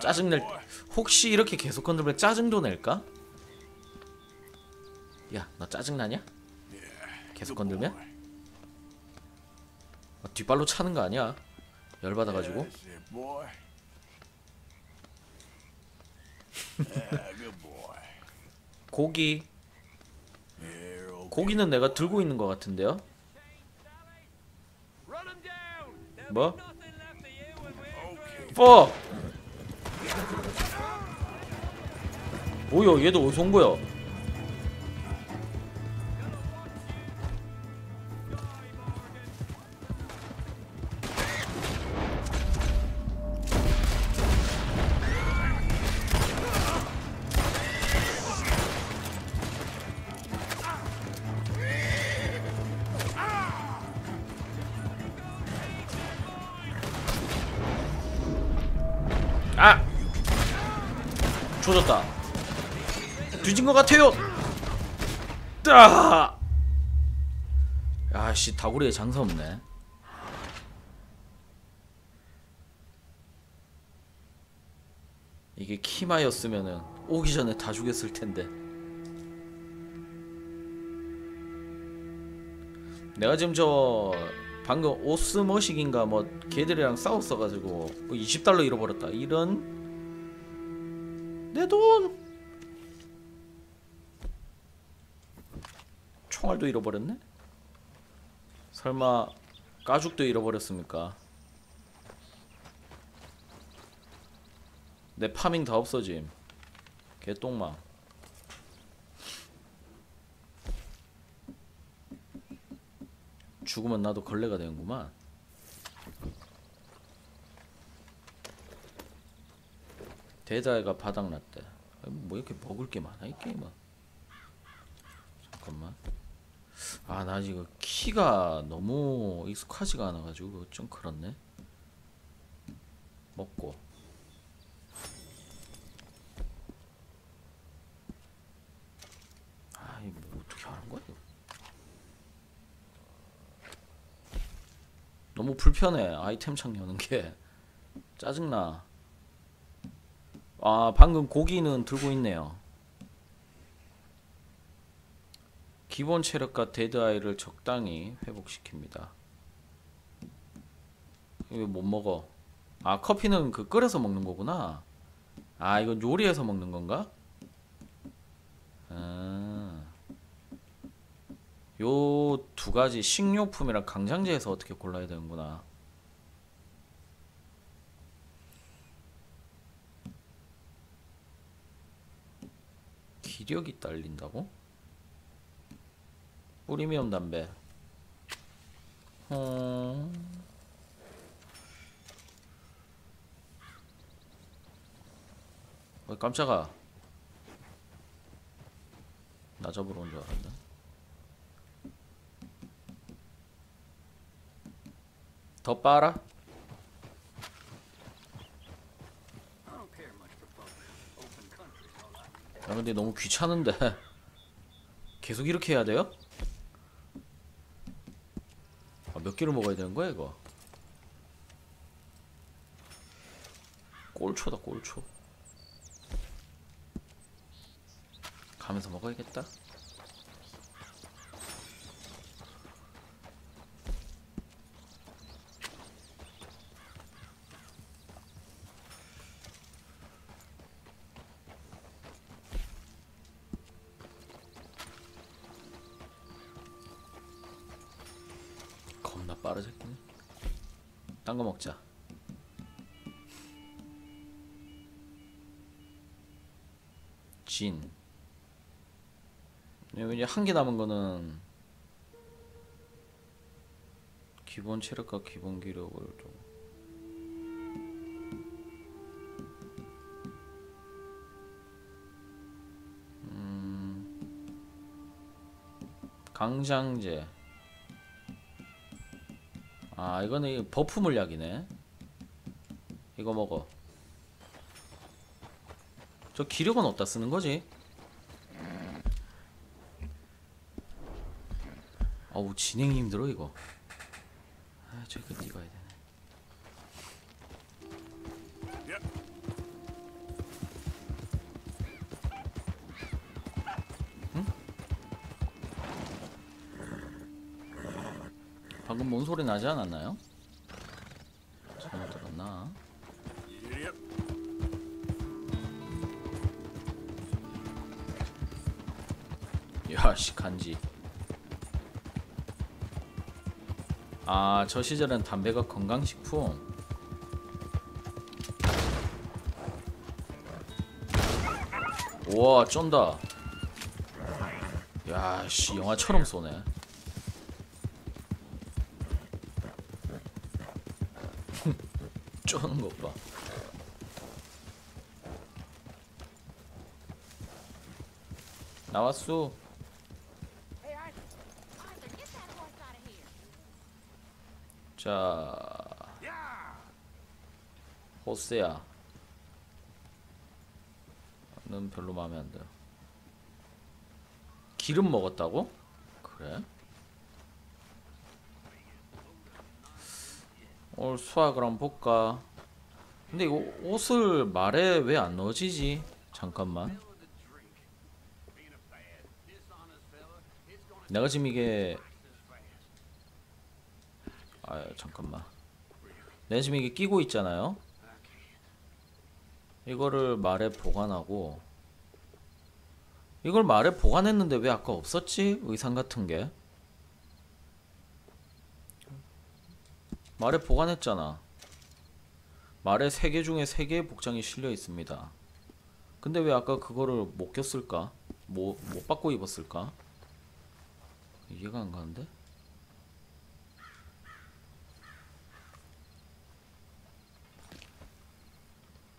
짜증낼 혹시 이렇게 계속 건들면 짜증도 낼까? 야, 너 짜증나냐? 계속 건들면? 아, 뒷발로 차는 거 아니야? 열받아가지고. 고기. 고기는 내가 들고 있는 것 같은데요? 뭐? 뭐? 뭐야 얘도 어디서 온 거야? 아! 조졌다 뒤진 것 같아요. 따! 야씨 다구리에 장사 없네. 이게 키마였으면은 오기 전에 다 죽였을 텐데. 내가 지금 저 방금 오스머식인가 뭐 걔들이랑 싸웠어가지고 뭐 20달러 잃어버렸다. 이런 내 돈 총알도 잃어버렸네 설마 가죽도 잃어버렸습니까 내 파밍 다 없어짐 개똥망 죽으면 나도 걸레가 되는구만. 대자애가 바닥났대. 뭐 이렇게 먹을 게 많아 이 게임은. 잠깐만. 아 나 지금 키가 너무 익숙하지가 않아가지고 좀 그렇네. 먹고. 아 이거 뭐 어떻게 하는 거야? 이거? 너무 불편해 아이템 창 여는 게 짜증나 아 방금 고기는 들고 있네요 기본 체력과 데드아이를 적당히 회복시킵니다 이거 못 먹어 아 커피는 그 끓여서 먹는 거구나 아 이건 요리해서 먹는 건가? 아. 요두 가지 식료품이랑 강장제에서 어떻게 골라야 되는구나. 기력이 딸린다고? 프리미엄 담배. 어... 어 깜짝아. 나 잡으러 온 줄 알았네. 더 빨아? 야 근데 너무 귀찮은데 계속 이렇게 해야 돼요? 아, 몇 개를 먹어야 되는 거야 이거? 꼴초다 꼴초 가면서 먹어야겠다 딴거 먹자. 진. 이제 한 개 남은 거는 기본 체력과 기본 기력을 좀. 음, 강장제. 아 이거는 이 버프 물약이네. 이거 먹어. 저 기력은 어디다 쓰는 거지? 어우 진행이 힘들어 이거. 아 저기 뛰어야 되 뭔 소리 나지 않았나요? 잘못 들었나? 야씨 간지 아 저 시절엔 담배가 건강식품 우와 쩐다 야씨 영화처럼 쏘네 나왔어 horse out of here. 자 호세야 는 별로 마음에 안 들어 기름 먹었다고? 그래? 오늘 수학을 한번 볼까? 근데 이거 옷을 말에 왜 안 넣어지지? 잠깐만. 내가 지금 이게 아 잠깐만. 내가 지금 이게 끼고 있잖아요. 이거를 말에 보관하고. 이걸 말에 보관했는데 왜 아까 없었지? 의상 같은 게 말에 보관했잖아 말에 세개 중에 세 개의 복장이 실려 있습니다 근데 왜 아까 그거를 못 꼈을까? 못, 못 받고 입었을까? 이해가 안 가는데?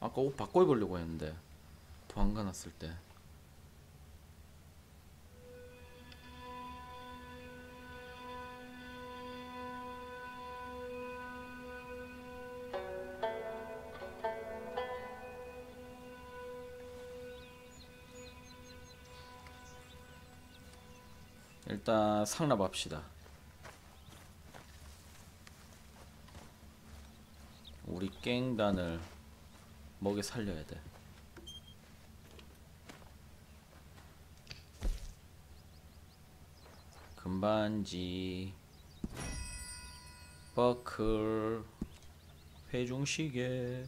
아까 옷 바꿔 입으려고 했는데 도망가 놨을 때 일단 상납합시다 우리 깽단을 먹여 살려야 돼. 금반지, 버클, 회중시계,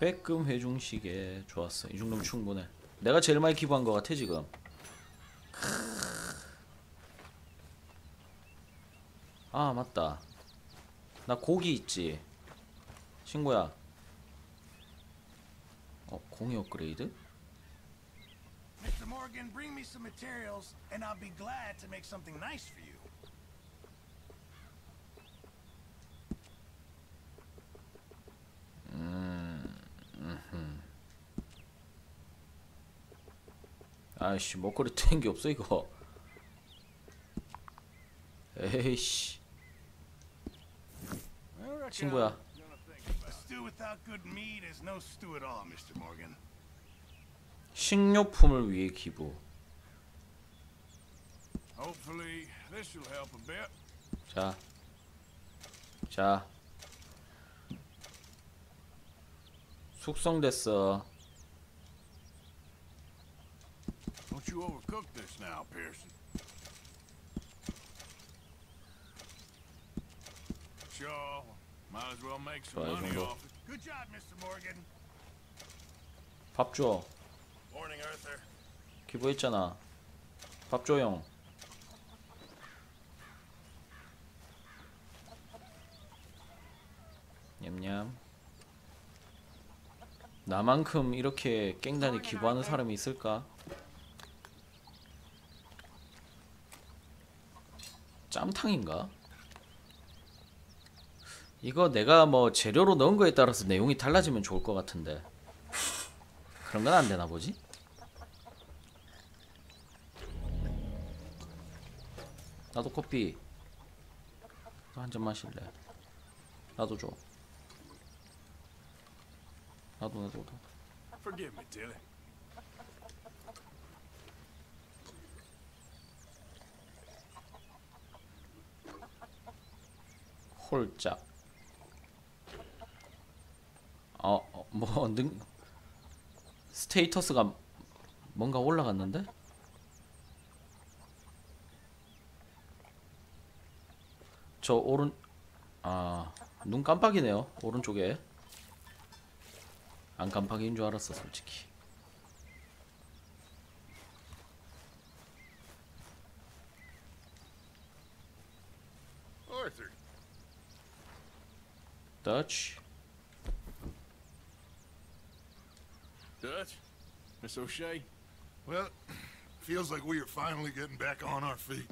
백금 회중시계 좋았어. 이 정도면 충분해. 내가 제일 많이 기부한 것 같아 지금. 아 맞다. 나 고기 있지. 친구야. 어, 공이 업그레이드? Mr. Morgan, bring me some materials, and I'll be glad to make something nice for you. 아이씨, 먹거리 튀는 게 없어 이거. 에이씨, 친구야. A stew without good meat is no stew at Morgan. 식료품을 위해 기부. 자, 자. 숙성됐어. Don't might as well make some 좋아, 이 money 정도. off it. Good job, Mr. Morgan. 밥 줘. Morning, Arthur. 기부했잖아. 밥 줘용. 냠냠. 나만큼 이렇게 깽단에 기부하는 사람이 있을까? 짬탕인가? 이거 내가 뭐 재료로 넣은 거에 따라서 내용이 달라지면 좋을 것 같은데. 그런 건 안 되나 보지? 나도 커피. 한 잔 마실래? 나도 줘. 나도 나도 나도. 홀짝 어, 어, 뭐, 능, 스테이터스가 뭔가 올라갔는데? 저 오른 아 눈 깜빡이네요 오른쪽에. 안 깜빡인 줄 알았어 솔직히. Arthur, Dutch, Miss O'Shea, Well, feels like we are finally getting back on our feet.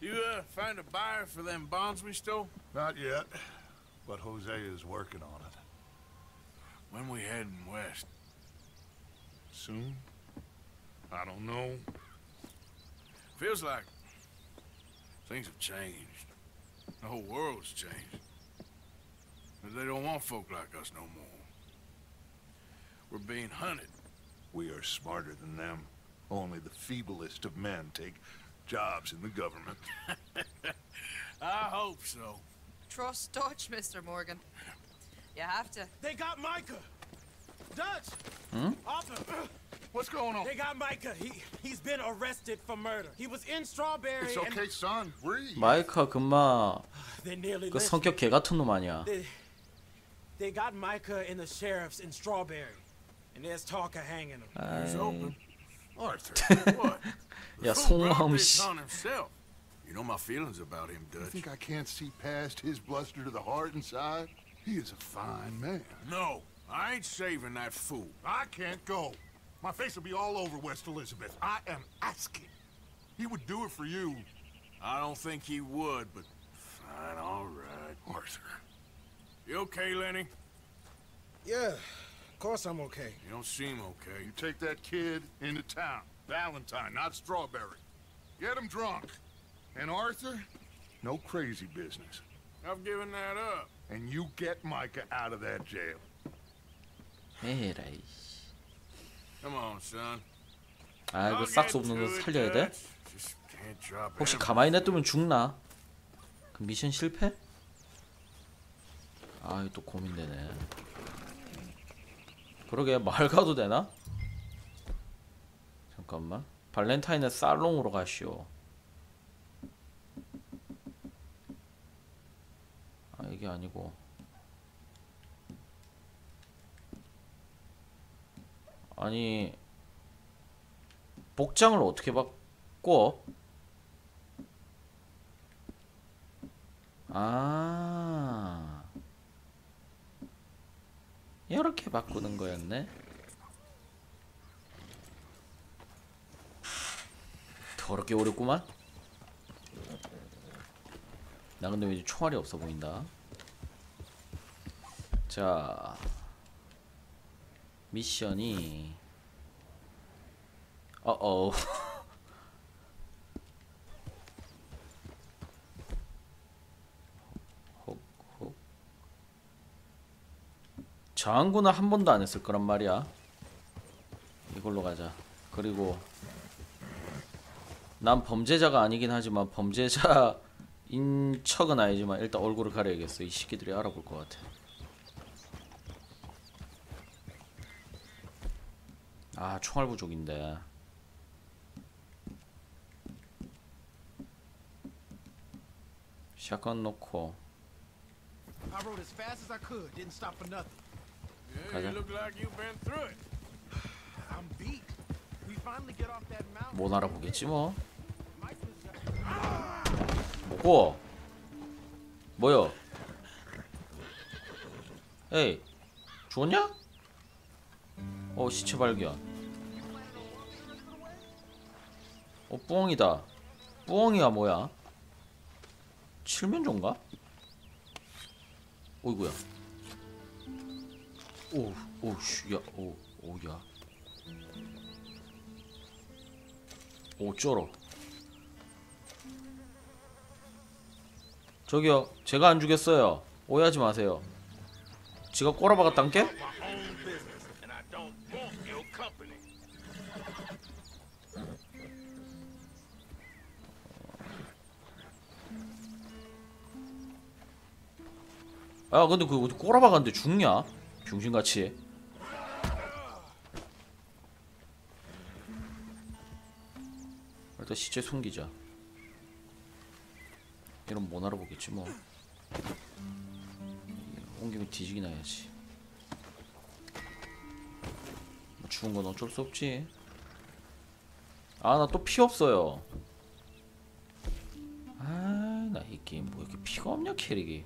you uh find a buyer for them bonds we stole? Not yet, but Jose is working on it. When we heading west? Soon? I don't know. Feels like things have changed. The whole world's changed. But they don't want folk like us no more. We're being hunted. We are smarter than them. Only the feeblest of men take jobs in the government. I hope so. Trust Dutch, Mr. Morgan. You have to. They got Micah. Dutch. Hmm? Arthur. What's going on? They got Micah. He he's been arrested for murder. He was in Strawberry. It's okay, son. Breathe. 마이카 금마 And they nearly 그 lynched 성격 개 같은 놈 아니야 They, they got Micah and the sheriffs in Strawberry. And there's talk of hanging him. He's open. Arthur, what? yeah, slums. on himself. You know my feelings about him, Dutch. You think I can't see past his bluster to the heart inside? He is a fine man. No, I ain't saving that fool. I can't go. My face will be all over West Elizabeth. I am asking. He would do it for you. I don't think he would, but fine, all right. Arthur. You okay, Lenny? Yeah, course I'm okay. You don't seem okay. You take that kid into town. Valentine, not Strawberry. Get him drunk. And Arthur, no crazy business. I've given that up. And you get Micah out of that jail. 에라이 Come on, son. 아 이거 싹스 없는 거 살려야 돼? Dutch. Just can't drop 혹시. 가만히 냅두면 죽나? 그 미션 실패? 아, 이거 또 고민되네. 그러게 말 가도 되나? 잠깐만. 발렌타인의 살롱으로 가시오. 아, 이게 아니고. 아니 복장을 어떻게 바꿔? 아 이렇게 바꾸는 거였네. 더럽게 어렵구만. 나 근데 왠지 총알이 없어 보인다. 자 미션이 어어 혹혹 저항구는 한 번도 안 했을 거란 말이야. 이걸로 가자. 그리고 난 범죄자가 아니긴 하지만 범죄자인 척은 아니지만 일단 얼굴을 가려야겠어. 이 새끼들이 알아볼 것 같아. 아 총알 부족인데. 샷건 놓고. I rode as fast as I could. Didn't stop for nothing. Mountain. 못 알아보겠지 뭐 뭐고 뭐여 에이 죽었냐? 어 시체 발견 어 뿌엉이다 뿌엉이가 뭐야 칠면조인가? 어이구야 오, 오, 씨, 야, 오, 오, 야. 오, 쩔어. 저기요, 제가 안 죽였어요. 오해하지 마세요. 지가 your company. 아, 근데 그 꼬라박았는데 죽냐? 병신같이. 일단 시체 숨기자. 이런 못 알아보겠지 뭐. 온 김에 뒤지기 나야지. 뭐 죽은 건 어쩔 수 없지. 아 나 또 피 없어요. 아 나 이 게임 뭐 이렇게 피가 없냐 캐릭이.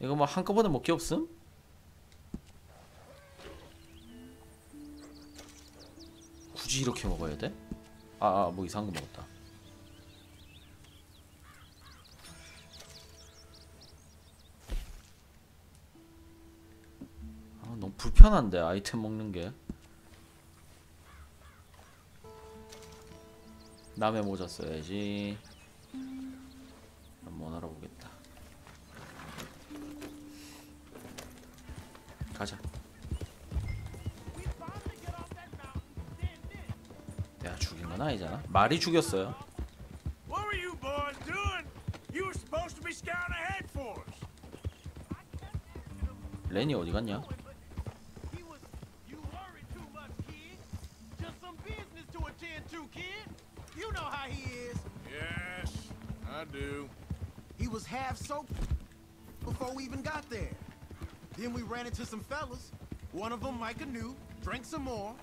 이거 뭐 한꺼번에 먹기 없음? 굳이 이렇게 먹어야 돼? 아, 아, 뭐 이상한 거 먹었다. 아, 너무 불편한데 아이템 먹는 게. 남의 모자 써야지. 한번 알아보겠다. 가자. 내가 죽인 건 아니잖아. 말이 죽였어요. What were you boys doing? You were supposed to be scouting ahead for us. 렌이 어디 갔냐? He was. You worry too much, kid. Just some business to attend to, kid. You know how he is. Yes, I do. He was half soaked before we even got there. Then we ran into some fellas. One of them, Micah knew, drank some more.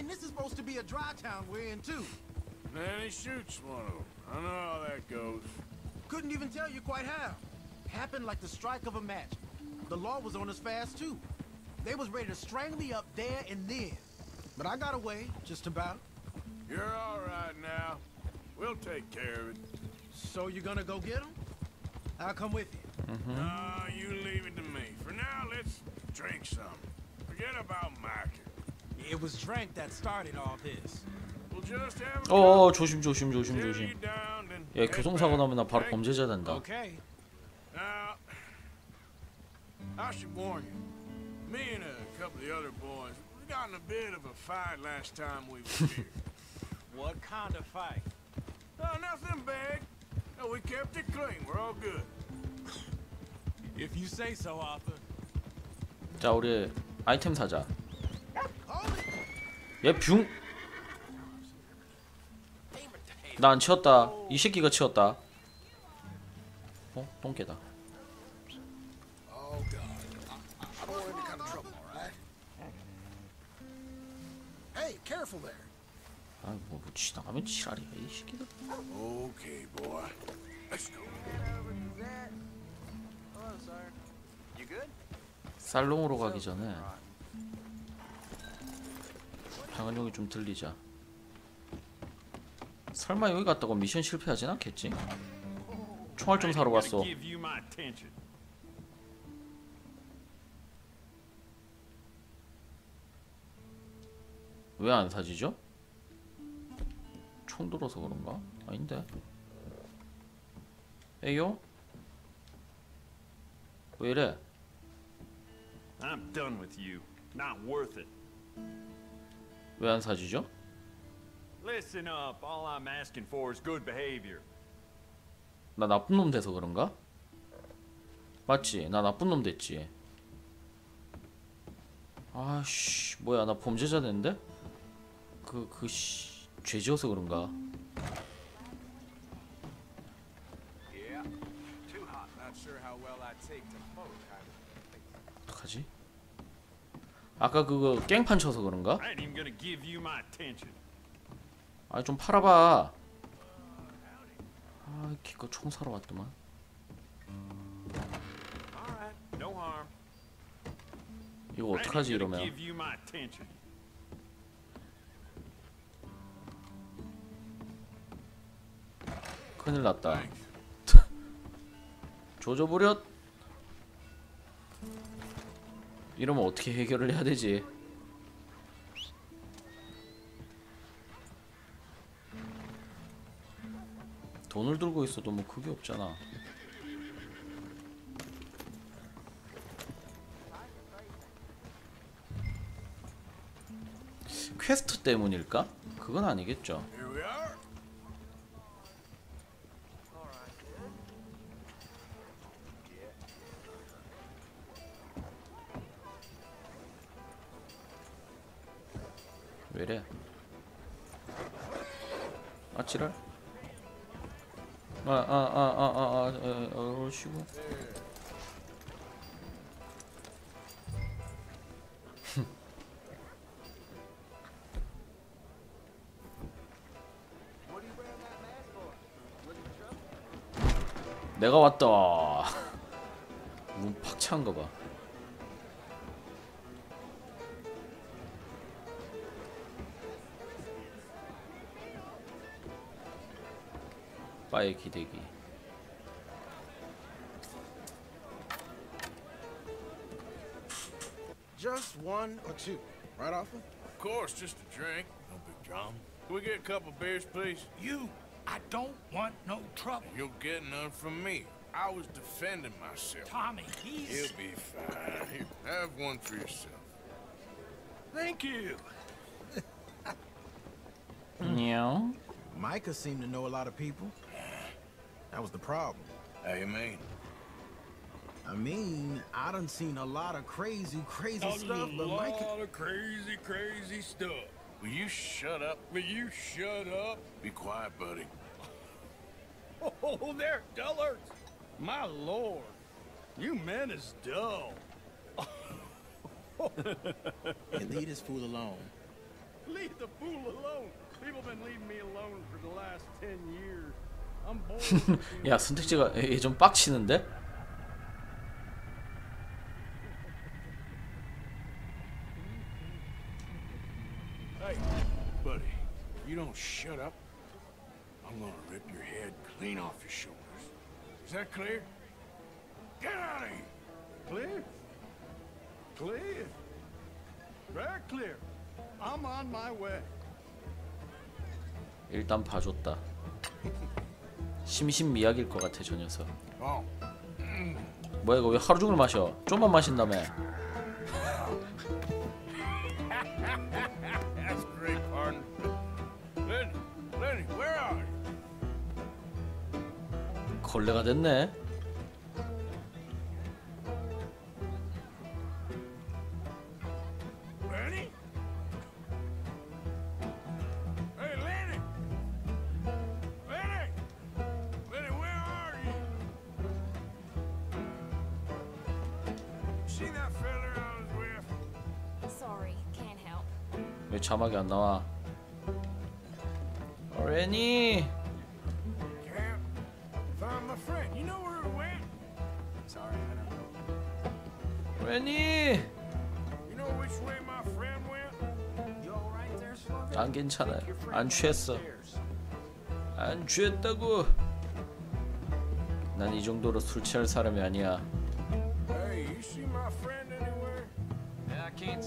And this is supposed to be a dry town we're in, too. Then he shoots one of them. I know how that goes. Couldn't even tell you quite how. Happened like the strike of a match. The law was on us fast, too. They was ready to strangle me up there and then. But I got away, just about. You're all right now. We'll take care of it. So you're gonna go get them? I'll come with you. Mm-hmm. No, you leave it to me. For now, let's drink some. Forget about Micah. It was Drank that started all this. We'll just have a 어 조심 조심 조심 조심. 야 교통사고 back, 나면 나 바로 okay? 범죄자 된다. Okay. Now, I should warn you. Me and a couple of the other boys, we got in a bit of a fight last time we were here. What kind of fight? oh, nothing big. No, we kept it clean. We're all good. If you say so, Arthur. 자 우리 아이템 사자. 얘 붕. 나안 치웠다. 이 새끼가 치웠다. 어 똥개다. Oh, there. 아뭐 뭐, 지나가면 지랄이야 이 새끼들. Okay, boy. Let's go. 살롱으로 가기 전에 여기 좀 들리자. 설마 여기 갔다고 미션 실패하진 않겠지? 총알 좀 사러 attention. 왜안 사지죠? 총 들어서 그런가? 아닌데. 에요? 왜 이래? I'm done with you. Not worth it. 왜 안 사지죠? Listen up. All I'm asking for is good behavior. 나 나쁜 놈 돼서 그런가? 맞지? 나 나쁜 놈 됐지. 아씨, 뭐야, 나 범죄자 됐는데? 그, 그, 씨, 죄 지어서 그런가? Yeah. Too hot. Not sure how well I take to both kind of. 어떡하지? 아까 그거 깽판 쳐서 그런가? 아, 좀 팔아봐. 아, 기껏 총 사러 왔더만. 이거 어떡하지, 이러면. 큰일 났다. 조져버렸. 이러면 어떻게 해결을 해야 되지? 돈을 들고 있어도 뭐 그게 없잖아. 퀘스트 때문일까? 그건 아니겠죠. 내가 왔다 문 팍 찬 거봐 바의 기대기 Just one or two, right, Arthur? Of course, just a drink. No big drama. Can we get a couple beers, please? You, I don't want no trouble. You'll get none from me. I was defending myself. Tommy, he's... He'll be fine. Here, have one for yourself. Thank you. 냥 Micah seemed to know a lot of people. That was the problem. How you mean? I mean, I done seen a lot of crazy, crazy A stuff, but Micah... lot of crazy, crazy stuff. Will you shut up? Will you shut up? Be quiet, buddy. Oh, there, dullards. My lord, you men is dull. Hey, leave this fool alone. Leave the fool alone. People been leaving me alone for the last ten years. I'm bored. 야 선택지가 얘 좀 빡치는데? Hey, buddy, you don't shut up. I'm gonna rip your head clean off your shoulders. Is that clear? Get out of here! clear? Clear? Very clear. I'm on my way. 일단 봐줬다 심신미약일 것 같아 저 녀석 Oh, 뭐야 이거 왜 하루 종일 마셔 좀만 마신다며 was with? Sorry, can't help. 왜 자막이 안 나와 레니 there, Slugger? 안 괜찮아요 안 취했어 upstairs. 안 취했다고 난 이 정도로 술 취할 사람이 아니야.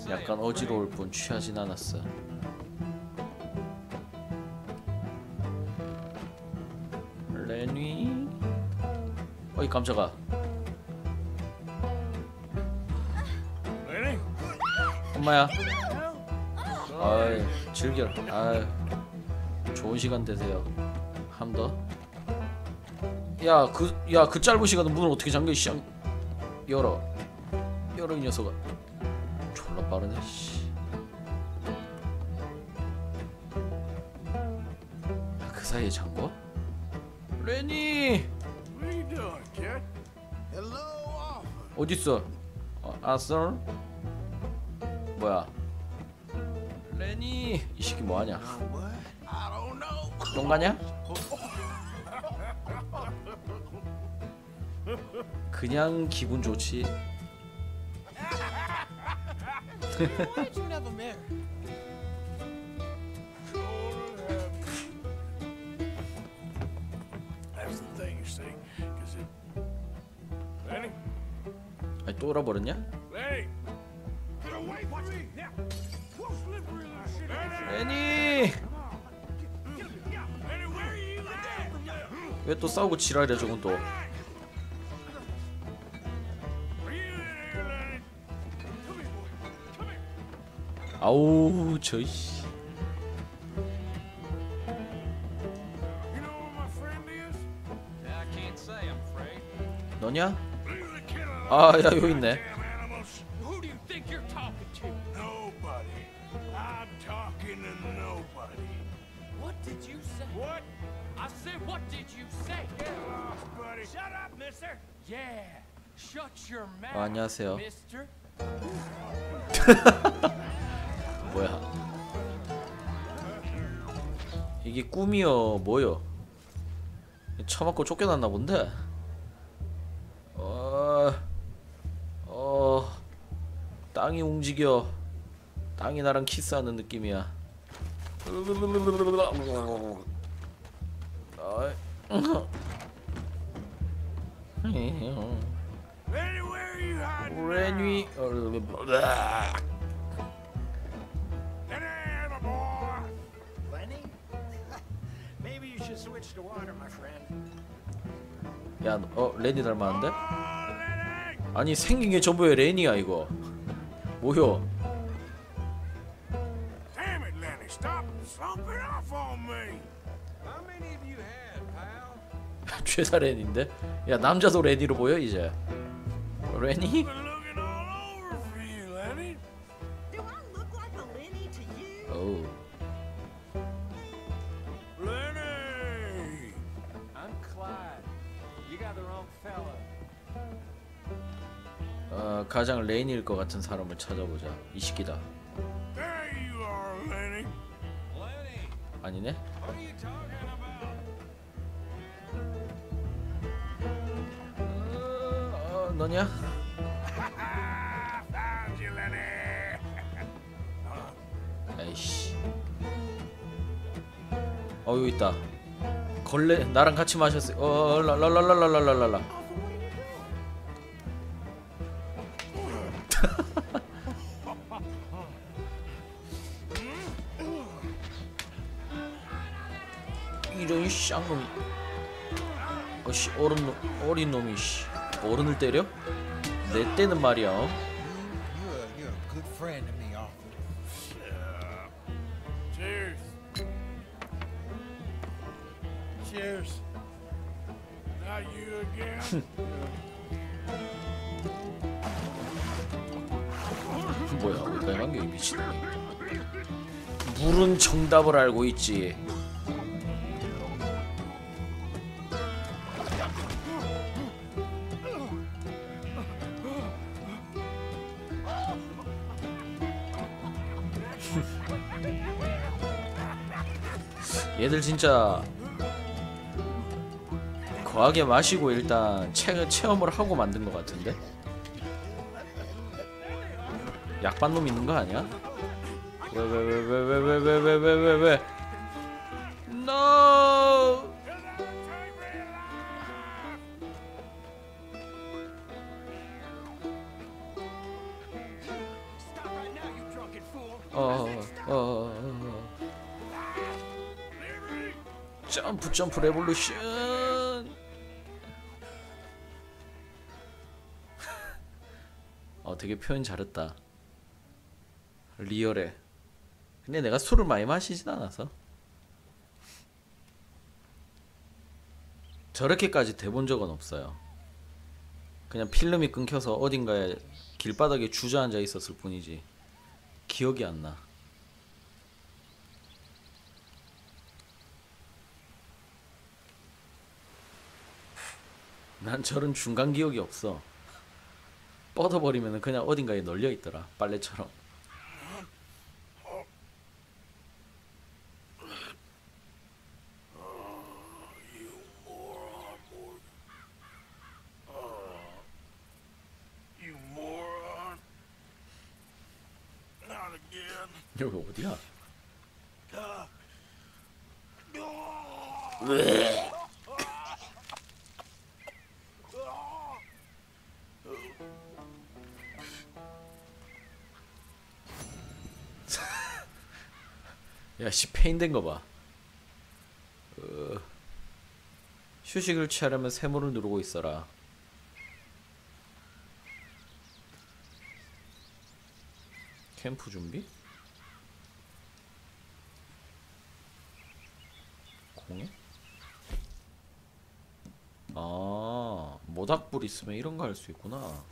약간. 어지러울 뿐 취하진 않았어 레니 어이 깜짝아 엄마야 아이 즐겨 아이 좋은 시간 되세요 함더 야 그 야 그 짧은 시간에 문을 어떻게 잠겨 씨 열어 열어 이 녀석아 졸라 빠르네 씨. 아, 그 사이에 잠궈? 레니. 어딨어? 어, 아썰? 뭐야? 레니 이 새끼 뭐하냐? What? I don't know. 똥 가냐? 그냥 기분 좋지. Why did you never marry? That's the thing, you see. Because it. Lenny? 아니 또 얼어버렸냐? At? 왜또 싸우고 지랄이야 저건 또. 아우 afraid. 너냐? Leave the kid alone. 아야 여기 있네. 안녕하세요. 뭐야? 이게 꿈이여 뭐여? 처맞고 쫓겨났나 본데. 어, 어, 땅이 움직여. 땅이 나랑 키스하는 느낌이야. Renuit. Uh, uh, 야, 어, 레니 닮았는데? 아니, 생긴 게 전부의 레니야, 이거. 뭐여? 죄다 레니인데? 야, 남자도 레니로 보여, 이제. Rennie? Oh. Lenny! I'm Clyde. You got the wrong fella. 어, 가장 레인일 것 같은 사람을 찾아보자. 이 시기다. 걸레 나랑 같이 마셨어. 어 랄랄랄랄랄랄랄라. 이런 쌍놈이. 어씨 어른 놈 어린 놈이 씨 어른을 때려? 내 때는 말이야. Cheers. Not you again. 뭐야 왜 빨간 게 미친놈이 물은 정답을 알고 있지 얘들 진짜 거하게 마시고 일단 체, 체험을 하고 만든 것 같은데 약반 놈 있는 거 아니야? 왜 왜 왜 왜 왜 왜 왜 왜 왜 왜 왜? No! 어, 어, 어, 어. 점프 점프 레볼루션. 되게 표현 잘했다. 리얼해. 근데 내가 술을 많이 마시진 않아서. 저렇게까지 돼본 적은 없어요. 그냥 필름이 끊겨서 어딘가에 길바닥에 주저앉아 있었을 뿐이지. 기억이 안 나. 난 저런 중간 기억이 없어. 뻗어버리면 그냥 어딘가에 널려 있더라. 빨래처럼. 여기 어디야? 페인된 거 봐. 어, 휴식을 취하려면 세모를 누르고 있어라. 캠프 준비? 공에? 아 모닥불 있으면 이런 거 할 수 있구나